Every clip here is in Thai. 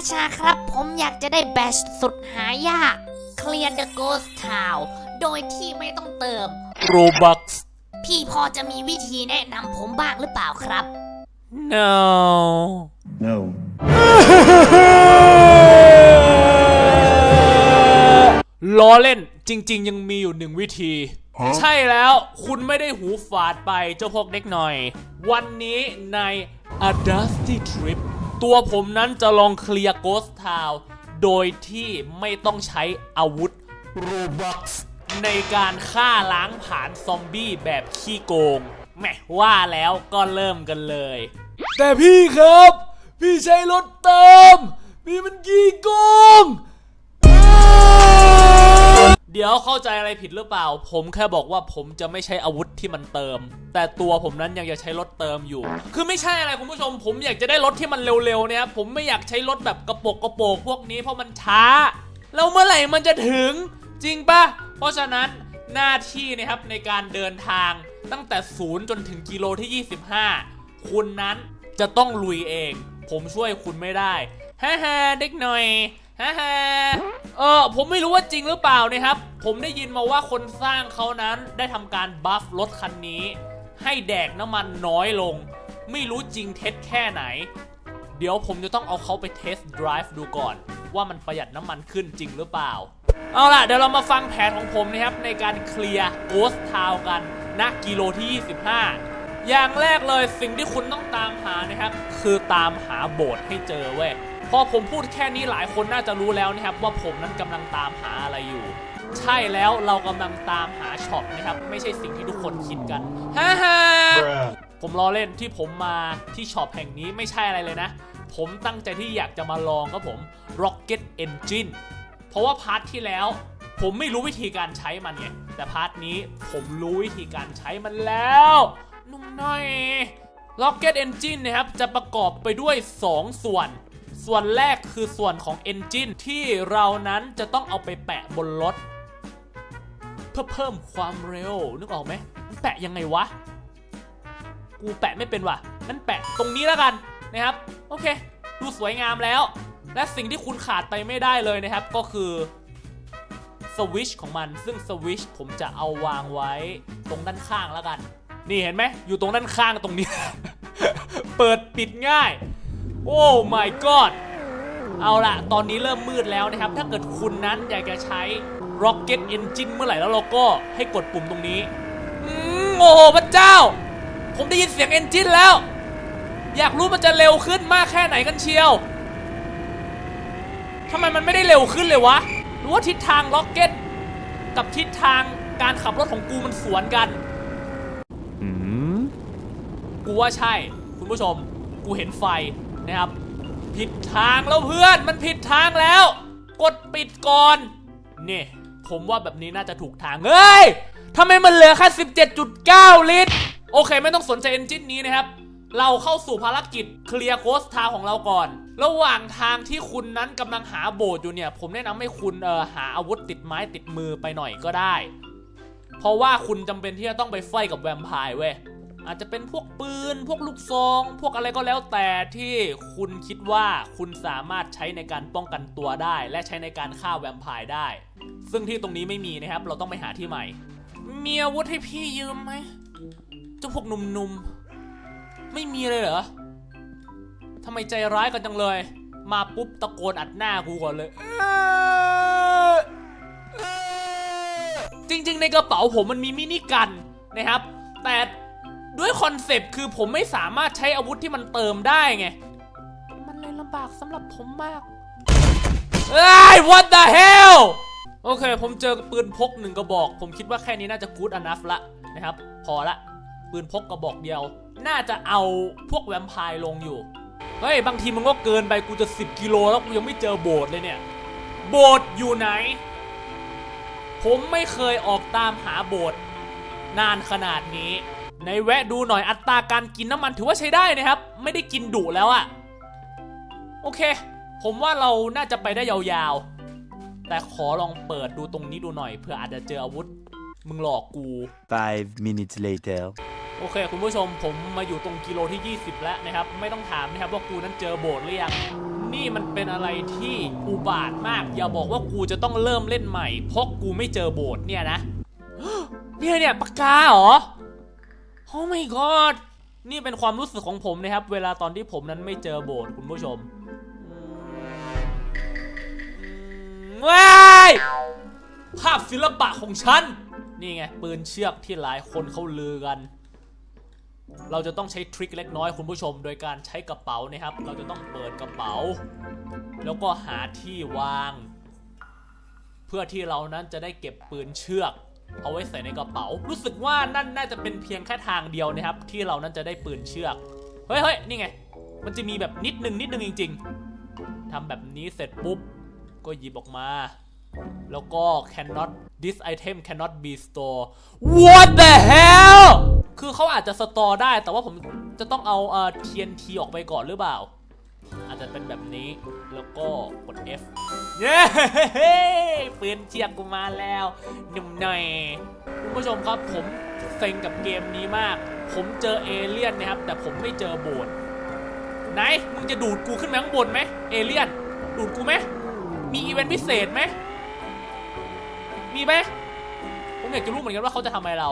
ราชาครับ ผมอยากจะได้แบชสุดหายาก Clear the Ghost Town โดยที่ไม่ต้องเติม โรบักพี่พอจะมีวิธีแนะนำผมบ้างหรือเปล่าครับ no No. ล้อเล่นจริง ๆ ยังมีอยู่หนึ่งวิธี ใช่แล้วคุณไม่ได้หูฝาดไปเจ้าพวกเด็กหน่อย วันนี้ใน A Dusty Trip ตัวผมนั้นจะลองเคลียร์ Ghost Town โดยที่ไม่ต้องใช้อาวุธ Robux ในการฆ่าล้างผ่านซอมบี้แบบขี้โกงแหมว่าแล้วก็เริ่มกันเลย แต่พี่ครับ พี่ใช้รถเติม พี่มันขี้โกง เดี๋ยวเข้าใจอะไรผิดหรือเปล่า ผมแค่บอกว่าผมจะไม่ใช้อาวุธที่มันเติม แต่ตัวผมนั้นยังจะใช้รถเติมอยู่ คือไม่ใช่อะไรคุณผู้ชม ผมอยากจะได้รถที่มันเร็วๆเนี่ยครับผมไม่อยากใช้รถแบบกระโปกกระโปกพวกนี้เพราะมันช้า แล้วเมื่อไหร่มันจะถึงจริงปะเพราะฉะนั้นหน้าที่นะครับในการเดินทางตั้งแต่ศูนย์จนถึงกิโลที่ 25 คุณนั้นจะต้องลุยเอง ผมช่วยคุณไม่ได้ฮ่าฮ่าเด็กหน่อยฮ่าฮ่าเออผมไม่รู้ว่าจริงหรือเปล่านะครับ ผมได้ยินมาว่าคนสร้างเขานั้นได้ทำการบัฟรถคันนี้ ให้แดกน้ำมันน้อยลง ไม่รู้จริงเท็จแค่ไหน เดี๋ยวผมจะต้องเอาเขาไปเทสต์ไดรฟ์ดูก่อน ว่ามันประหยัดน้ำมันขึ้นจริงหรือเปล่า เอาล่ะ เดี๋ยวเรามาฟังแผนของผมนะครับ ในการเคลียร์โกสทาวกันณกิโลที่ 25 อย่างแรกเลยสิ่งที่คุณต้องตามหานะครับ คือตามหาโบสถ์ให้เจอเว้ยพอผมพูดแค่นี้หลายคนน่าจะรู้แล้วนะครับว่าผมนั้นกำลังตามหาอะไรอยู่ ใช่แล้วเรากำลังตามหาช็อปนะครับ ไม่ใช่สิ่งที่ทุกคนคิดกันฮ่าฮ่าผมล้อเล่นที่ผมมาที่ช็อปแห่งนี้ไม่ใช่อะไรเลยนะ ผมตั้งใจที่อยากจะมาลองครับผม Rocket Engine เพราะว่าพาร์ทที่แล้ว ผมไม่รู้วิธีการใช้มันไงแต่พาร์ทนี้ผมรู้วิธีการใช้มันแล้วนุ่มหน่อย Rocket Engine นะครับจะประกอบไปด้วย 2 ส่วน ส่วนแรกคือส่วนของ Engine ที่เรานั้นจะต้องเอาไปแปะบนรถ เพื่อเพิ่มความเร็วนึกออกไหมมันแปะยังไงวะ กูแปะไม่เป็นว่ะงั้นแปะตรงนี้แล้วกันนะครับ โอเค ดูสวยงามแล้ว และสิ่งที่คุณขาดไปไม่ได้เลยนะครับ ก็คือสวิชของมัน ซึ่งสวิชผมจะเอาวางไว้ตรงด้านข้างแล้วกัน นี่เห็นไหมอยู่ตรงด้านข้างตรงนี้ เปิดปิดง่าย โอ้ my god เอาละตอนนี้เริ่มมืดแล้วนะครับ ถ้าเกิดคุณนั้นอยากจะใช้ Rocket Engine เมื่อไหร่แล้วเราก็ให้กดปุ่มตรงนี้อืมโอ้โหพระเจ้า ผมได้ยินเสียงเอนจินแล้ว อยากรู้มันจะเร็วขึ้นมากแค่ไหนกันเชียวทำไมมันไม่ได้เร็วขึ้นเลยวะ หรือว่าทิศทางล็อกเก็ตกับทิศทางการขับรถของกูมันสวนกัน กูว่าใช่ คุณผู้ชม กูเห็นไฟนะครับ ผิดทางแล้วเพื่อน มันผิดทางแล้ว กดปิดก่อน นี่ ผมว่าแบบนี้น่าจะถูกทาง เฮ้ยทำไมมันเหลือแค่ 17.9 ลิตร โอเค ไม่ต้องสนใจเอนจินนี้นะครับ เราเข้าสู่ภารกิจเคลียร์โคสทาวของเราก่อน ระหว่างทางที่คุณนั้นกำลังหาโบสถ์อยู่เนี่ย ผมแนะนำให้คุณเอ่อหาอาวุธติดไม้ติดมือไปหน่อยก็ได้ เพราะว่าคุณจำเป็นที่จะต้องไปไฟกับแวมไพร์เว้ย อาจจะเป็นพวกปืน พวกลูกซอง พวกอะไรก็แล้วแต่ที่คุณคิดว่าคุณสามารถใช้ในการป้องกันตัวได้ และใช้ในการฆ่าแวมไพร์ได้ ซึ่งที่ตรงนี้ไม่มีนะครับ เราต้องไปหาที่ใหม่ มีอาวุธให้พี่ยืมไหมเจ้าพวกหนุ่มๆ ไม่มีเลยเหรอทำไมใจร้ายกันจังเลย มาปุ๊บตะโกนอัดหน้ากูก่อนเลย จริงๆ ในกระเป๋าผมมันมีมินิกันนะครับ แต่ ด้วยคอนเซปต์คือผมไม่สามารถใช้อาวุธที่มันเติมได้ไง มันเลยลำบากสำหรับผมมากเอ้ย what the hell โอเค ผมเจอปืนพกหนึ่งกระบอก ผมคิดว่าแค่นี้น่าจะ good enough ละนะครับ พอละ ปืนพกกระบอกเดียว น่าจะเอาพวกแวมไพร์ลงอยู่ เฮ้ย บางทีมันก็เกินไป กูจะ 10 กิโลแล้วกูยังไม่เจอโบสถ์เลยเนี่ย โบสถ์อยู่ไหน ผมไม่เคยออกตามหาโบสถ์นานขนาดนี้ ในแวะดูหน่อยอัตราการกินน้ำมันถือว่าใช้ได้นะครับ ไม่ได้กินดุแล้วอะโอเค ผมว่าเราน่าจะไปได้ยาวๆ แต่ขอลองเปิดดูตรงนี้ดูหน่อยเผื่ออาจจะเจออาวุธ มึงหลอกกู Five minutes later. โอเค คุณผู้ชมผมมาอยู่ตรงกิโลที่ 20 แล้วนะครับ ไม่ต้องถามนะครับว่ากูนั้นเจอโบสถ์หรือยัง นี่มันเป็นอะไรที่อุบาทมาก อย่าบอกว่ากูจะต้องเริ่มเล่นใหม่ เพราะกูไม่เจอโบสถ์เนี่ยนะเนี่ยเนี่ยปากกาเหรอ โอ้ my god นี่เป็นความรู้สึกของผมนะครับ เวลาตอนที่ผมนั้นไม่เจอโบสถ์คุณผู้ชมอืมว้ายภาพศิลปะของฉัน นี่ไง ปืนเชือกที่หลายคนเขาลือกัน เราจะต้องใช้ทริคเล็กน้อยคุณผู้ชม โดยการใช้กระเป๋านะครับ เราจะต้องเปิดกระเป๋า แล้วก็หาที่วาง เพื่อที่เรานั้นจะได้เก็บปืนเชือก เอาไว้ใส่ในกระเป๋า รู้สึกว่านั่นน่าจะเป็นเพียงแค่ทางเดียวนะครับ ที่เรานั้นจะได้ปืนเชือก เฮ้ยเฮ้ยนี่ไง มันจะมีแบบนิดนึงนิดนึงจริง ๆทำแบบนี้เสร็จปุ๊บ ก็หยิบออกมา แล้วก็ cannot this item cannot be store what the hell คือเขาอาจจะสตอร์ได้ แต่ว่าผมจะต้องเอาเอ่อ TNT ออกไปก่อนหรือเปล่า จจะเป็นแบบนี้แล้วก็กด F เย้ปืนเชียกกูมาแล้วหนุ่มหน่อยคุณผู้ชมครับผมเซ็งกับเกมนี้มาก ผมเจอเอเลี่ยนนะครับ แต่ผมไม่เจอโบสถ์ไหนมึงจะดูดกูขึ้นไปข้างบนไหมเอเลี่ยนดูดกูไหมมีอีเวนต์พิเศษไหมมีไหมผมอยากจะรู้เหมือนกันว่าเขาจะทำอะไรเรา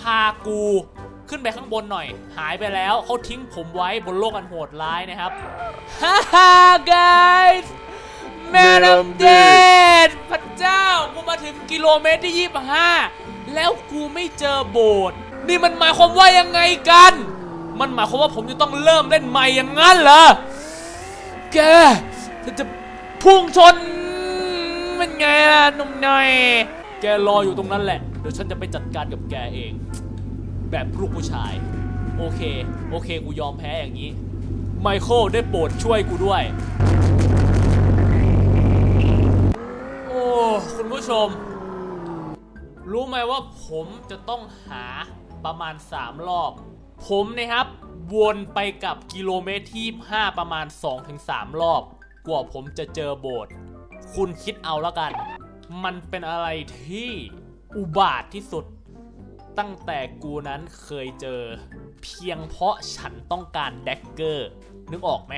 พากู ขึ้นไปข้างบนหน่อย หายไปแล้วเขาทิ้งผมไว้บนโลกอันโหดร้ายนะครับฮ่าฮ่า guys man I'm dead พระเจ้า กูมาถึงกิโลเมตรที่ 25 แล้วกูไม่เจอโบสถ์นี่มันหมายความว่ายังไงกัน มันหมายความว่าผมจะต้องเริ่มเล่นใหม่อย่างนั้นเหรอ แกฉันจะพุ่งชนมันไงล่ะหนุ่มหน่อย แกรออยู่ตรงนั้นแหละ เดี๋ยวฉันจะไปจัดการกับแกเอง แบบลูกผู้ชาย โอเค โอเค กูยอมแพ้อย่างนี้ ไมเคิลได้โปรดช่วยกูด้วย โอ้ คุณผู้ชม รู้ไหมว่าผมจะต้องหาประมาณ 3 รอบ ผมนะครับ วนไปกับกิโลเมตรที่ 5 ประมาณ 2-3 รอบ กว่าผมจะเจอโบสถ์คุณคิดเอาแล้วกัน มันเป็นอะไรที่อุบาทที่สุด ตั้งแต่กูนั้นเคยเจอ เพียงเพราะฉันต้องการแดกเกอร์นึกออกไหม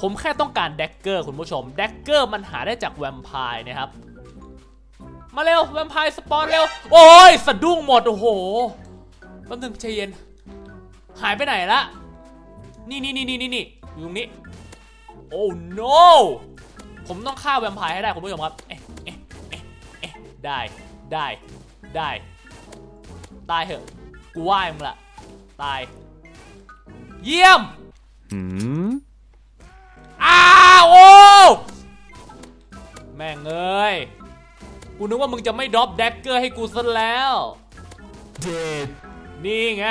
ผมแค่ต้องการแดกเกอร์คุณผู้ชมแดกเกอร์มันหาได้จากแวมไพร์นะครับ มาเร็วแวมไพร์สปอนเร็ว โอ้ยสะดุ้งหมด โอ้โหแป๊บนึงใจเย็น หายไปไหนละ นี่นี่นี่นี่นี่นี่อยู่ตรงนี้ โอ้ no ผมต้องฆ่าแวมไพร์ให้ได้คุณผู้ชมครับ เอ๊ะเอ๊ะเอ๊ะเอ๊ะได้ได้ได้ ตายเหอะ กูไหว้มึงละ ตาย เยี่ยม Hmm? อ้าวโอ้แม่งเอ้ย กูนึกว่ามึงจะไม่ดรอปแดกเกอร์ให้กูซะแล้ว Dead. นี่ไง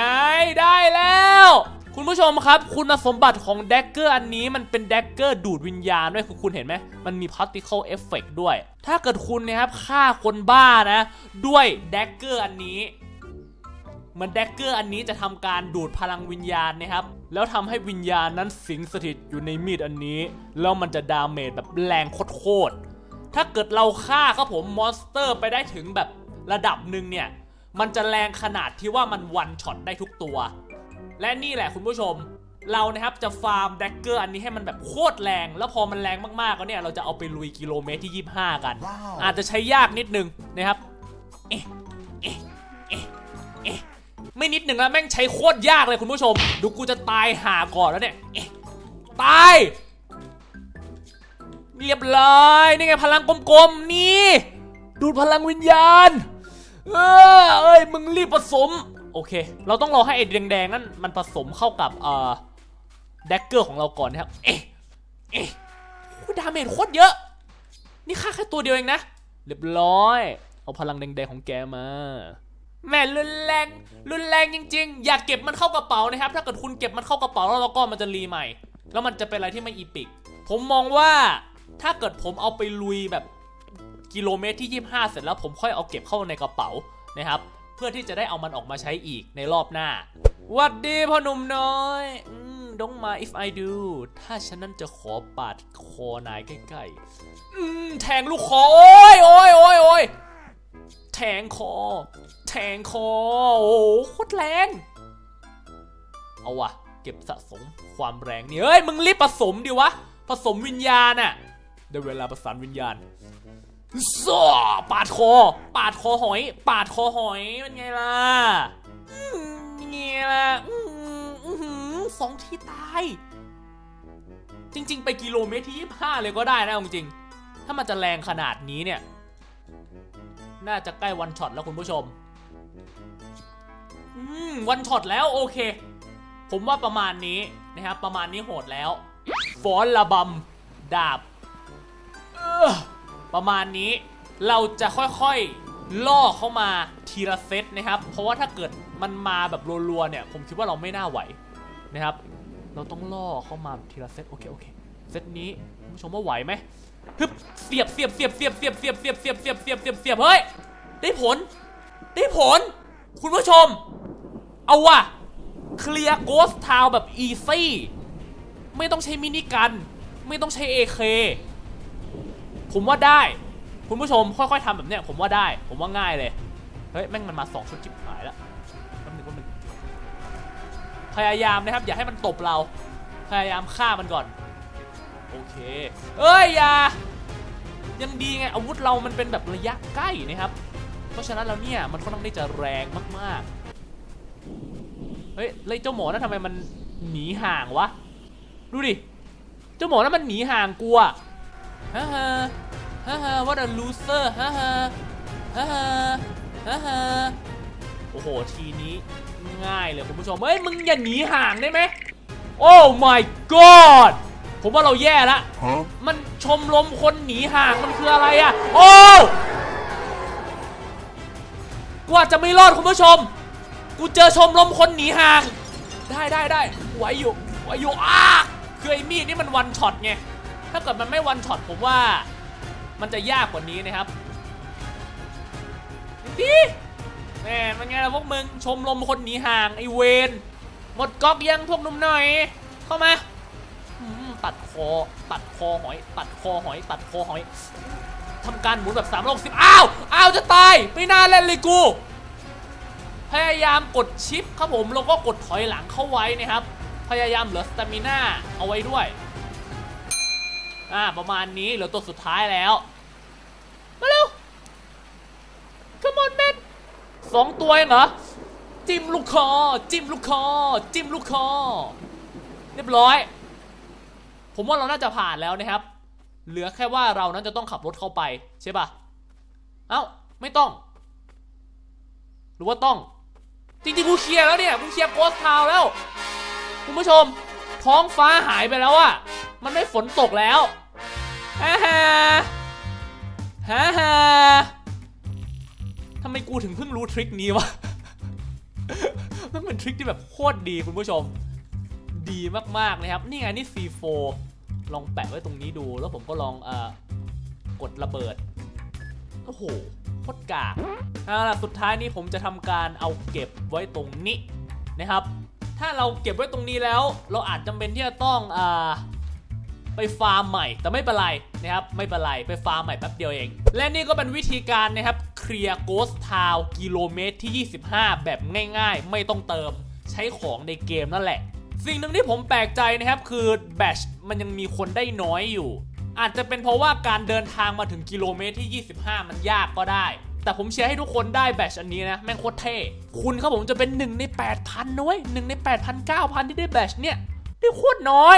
ได้แล้ว คุณผู้ชมครับ คุณสมบัติของแดกเกอร์อันนี้มันเป็นแดกเกอร์ดูดวิญญาณด้วยคือคุณเห็นไหมมันมี particle effect ด้วย ถ้าเกิดคุณเนะครับฆ่าคนบ้านะ ด้วยแดกเกอร์อันนี้ เหมือนแดกเกอร์อันนี้จะทำการดูดพลังวิญญาณนะครับ แล้วทำให้วิญญาณนั้นสิงสถิตอยู่ในมีดอันนี้ แล้วมันจะดาเมจแบบแรงโคตรๆถ้าเกิดเราฆ่าครับผมมอนสเตอร์ไปได้ถึงแบบระดับหนึ่งเนี่ย มันจะแรงขนาดที่ว่ามันวันช็อตได้ทุกตัว และนี่แหละคุณผู้ชม เรานะครับจะฟาร์มแดกเกอร์อันนี้ให้มันแบบโคตรแรง แล้วพอมันแรงมากๆแล้วเนี่ยเราจะเอาไปลุยกิโลเมตรที่ 25 กัน อาจจะใช้ยากนิดนึงนะครับ เอ๊ะเอ๊ะเอ๊ะเอ๊ะ ไม่นิดหนึ่งแล้วแม่งใช้โคตรยากเลยคุณผู้ชม ดูกูจะตายหาก่อนแล้วเนี่ยตาย เรียบร้อยนี่ไงพลังกลมๆนี่ดูดพลังวิญญาณ เออเอ้ยมึงรีบผสม โอเค เราต้องรอให้ไอ้แดงๆนั่นมันผสมเข้ากับเอ่อแดกเกอร์ของเราก่อนนะครับ เอ๊ะเอ๊ะดาเมจโคตรเยอะ นี่ค่าแค่ตัวเดียวเองนะ เรียบร้อย เอาพลังแดงๆของแกมา แม่รุนแรง รุนแรงจริง ๆ อย่าเก็บมันเข้ากระเป๋านะครับ ถ้าเกิดคุณเก็บมันเข้ากระเป๋าแล้วเราก็มันจะรีใหม่ แล้วมันจะเป็นอะไรที่ไม่อีปิก ผมมองว่าถ้าเกิดผมเอาไปลุยแบบกิโลเมตรที่ 25 เสร็จแล้วผมค่อยเอาเก็บเข้าในกระเป๋านะครับ เพื่อที่จะได้เอามันออกมาใช้อีกในรอบหน้าหวัดดีพ่อหนุ่มน้อยดงมา if I do ถ้าฉันนั้นจะขอปาดคอนายใกล้ๆแทงลูกคอ โอ้ยโอ้ยโอ้ยโอ้ยแทงคอ แทงคอ โอ้โหโคตรแรง เอาวะเก็บสะสมความแรงนี่เฮ้ย มึงรีบผสมดิวะ ผสมวิญญาณน่ะได้เวลาประสานวิญญาณซ่อปาดคอ ปาดคอหอย ปาดคอหอยเป็นไงล่ะอืมไงล่ะสองทีตาย จริง ๆ ไปกิโลเมตรที่25เลยก็ได้นะจริงๆถ้ามันจะแรงขนาดนี้เนี่ย น่าจะใกล้วันช็อตแล้วคุณผู้ชม วันช็อตแล้วโอเค ผมว่าประมาณนี้นะครับ ประมาณนี้โหดแล้วฟอนระบำดาบประมาณนี้เราจะค่อยๆล่อเข้ามาทีละเซตนะครับ เพราะว่าถ้าเกิดมันมาแบบรัวๆเนี่ย ผมคิดว่าเราไม่น่าไหวนะครับ เราต้องล่อเข้ามาทีละเซตโอเคโอเคเซตนี้คุณผู้ชมว่าไหวไหมฮึบเสียบเสียบเสียบเสียบเสียบเสียบเสียบเสียบเสียบเสียบเสียบเสียบเฮ้ยได้ผล ได้ผล คุณผู้ชม เอาว่ะเคลียร์โกสทาวแบบอีซี่ไม่ต้องใช้มินิกัน ไม่ต้องใช้ AK ผมว่าได้ คุณผู้ชมค่อยๆทำแบบเนี้ยผมว่าได้ ผมว่าง่ายเลย เฮ้ย แม่งมันมาสองชุดจิบหายแล้วแป๊บนึงแป๊บนึงพยายามนะครับ อย่าให้มันตบเรา พยายามฆ่ามันก่อน โอเค เอ้ยอย่ายังดีไงอาวุธเรามันเป็นแบบระยะใกล้นะครับ เพราะฉะนั้นแล้วเนี่ยมันค่อนข้างที่จะแรงมากๆ เฮ้ยแล้วไอ้เจ้าหมอนั่นทำไมมันหนีห่างวะ ดูดิ เจ้าหมอนั่นมันหนีห่างกูอะฮ่าฮ่าฮ่าฮ่า what a loser ฮ่าฮ่าฮ่าฮ่าฮ่าฮ่าโอ้โห ทีนี้ง่ายเลยคุณผู้ชม เฮ้ย มึงอย่าหนีห่างได้ไหม โอ้ my god ผมว่าเราแย่ละ Huh? มันชมรมคนหนีห่างมันคืออะไรอะโอ้กูอาจจะไม่รอดคุณผู้ชม กูเจอชมรมคนหนีห่าง ได้ได้ได้ไหวอยู่ไหวอยู่อ้าคือไอ้มีดนี่มันวันช็อตไง ถ้าเกิดมันไม่วันช็อตผมว่า มันจะยากกว่านี้นะครับดิแม่มันไงล่ะพวกมึงชมรมคนหนีห่างไอเวนหมดก๊อกยังพวกนุ่มหน่อย เข้ามาตัดคอตัดคอหอย ตัดคอหอย ตัดคอหอยทำการหมุนแบบ3ามรอบสิบอ้าวอ้าวจะตายไม่น่าเล่นเลยกู พยายามกดชิปครับผมแล้วก็กดถอยหลังเข้าไว้นะครับ พยายามเหลือสตามิน่าเอาไว้ด้วยอ่าประมาณนี้เหลือตัวสุดท้ายแล้ว มาเร็ว come on man สองตัวเองเหรอ จิ้มลูกคอ จิ้มลูกคอ จิ้มลูกคอ เรียบร้อย ผมว่าเราน่าจะผ่านแล้วนะครับ เหลือแค่ว่าเรานั้นจะต้องขับรถเข้าไป ใช่ปะเอ้า ไม่ต้อง หรือว่าต้อง จริงๆกูเคลียร์แล้วเนี่ยกูเคลียร์โกสทาวน์แล้ว คุณผู้ชม ท้องฟ้าหายไปแล้วอะมันไม่ฝนตกแล้วฮ่าฮ่าฮ่าฮ่าทำไมกูถึงเพิ่งรู้ทริคนี้วะ มันเป็นทริคที่แบบโคตรดีคุณผู้ชม ดีมากๆนะครับ นี่ไงนี่ C4 ลองแปะไว้ตรงนี้ดู แล้วผมก็ลองเอ่อกดระเบิด โอ้โห โคตรกากเอาล่ะสุดท้ายนี้ผมจะทำการเอาเก็บไว้ตรงนี้นะครับ ถ้าเราเก็บไว้ตรงนี้แล้ว เราอาจจำเป็นที่จะต้องอ่าไปฟาร์มใหม่แต่ไม่เป็นไรนะครับไม่เป็นไรไปฟาร์มใหม่แป๊บเดียวเอง และนี่ก็เป็นวิธีการนะครับเคลียร์โกสทาวกิโลเมตรที่ 25 แบบง่ายๆ ไม่ต้องเติมใช้ของในเกมนั่นแหละ สิ่งหนึ่งที่ผมแปลกใจนะครับคือแบชมันยังมีคนได้น้อยอยู่ อาจจะเป็นเพราะว่าการเดินทางมาถึงกิโลเมตรที่ 25 มันยากก็ได้ แต่ผมเชียร์ให้ทุกคนได้แบชอันนี้นะ แม่งโคตรเท่ คุณครับผมจะเป็นหนึ่งใน 8,000นะเว้ยหนึ่งใน 8,000 9,000 ที่ได้แบชเนี่ยได้โคตรน้อย